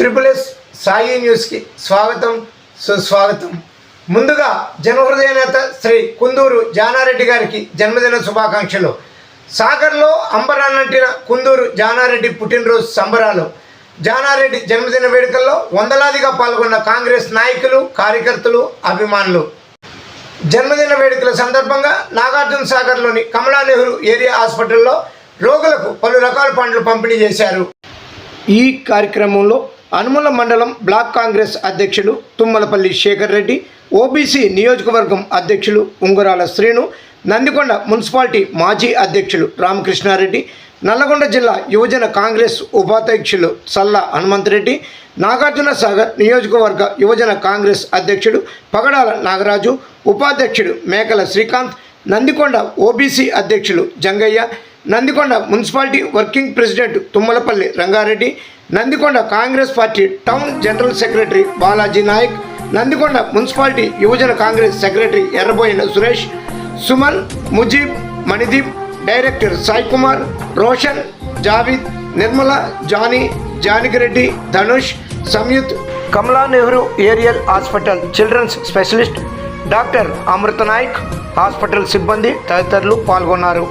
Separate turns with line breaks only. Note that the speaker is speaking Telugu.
త్రిపుల్ ఎస్ సాయి న్యూస్కి స్వాగతం సుస్వాగతం. ముందుగా జనహృదయ నేత శ్రీ కుందూరు జానారెడ్డి గారికి జన్మదిన శుభాకాంక్షలు. సాగర్లో అంబరాన్నంటిన కుందూరు జానారెడ్డి పుట్టినరోజు సంబరాలు. జానారెడ్డి జన్మదిన వేడుకల్లో వందలాదిగా పాల్గొన్న కాంగ్రెస్ నాయకులు కార్యకర్తలు అభిమానులు. జన్మదిన వేడుకల సందర్భంగా నాగార్జున సాగర్లోని కమలా నెహ్రూ ఏరియా హాస్పిటల్లో రోగులకు పలు రకాల పండ్లు పంపిణీ చేశారు. ఈ కార్యక్రమంలో అనుమల మండలం బ్లాక్ కాంగ్రెస్ అధ్యక్షులు తుమ్మలపల్లి శేఖర్ రెడ్డి ఓబీసీ నియోజకవర్గం అధ్యక్షులు ఉంగరాల శ్రీను నందికొండ మున్సిపాలిటీ మాజీ అధ్యక్షులు రామకృష్ణారెడ్డి నల్లగొండ జిల్లా యువజన కాంగ్రెస్ ఉపాధ్యక్షులు సల్లా హనుమంతరెడ్డి నాగార్జున సాగర్ నియోజకవర్గ యువజన కాంగ్రెస్ అధ్యక్షుడు పగడాల నాగరాజు ఉపాధ్యక్షుడు మేకల శ్రీకాంత్ నందికొండ ఓబీసీ అధ్యక్షులు Jangaiah Nandikonda municipality working president Tummalapalli Rangareddy Nandikonda Congress party town general secretary Balaji Nayak Nandikonda municipality యువజన Congress secretary Erraboina Suresh Suman Mujeeb Manideep director Sai Kumar Roshan Javeed Nirmala Johnny Janakireddy Dhanush Samyuth Kamala Nehru area hospital children's specialist doctor Amrutha Nayak hospital సిబ్బంది తదితరులు పాల్గొన్నారు.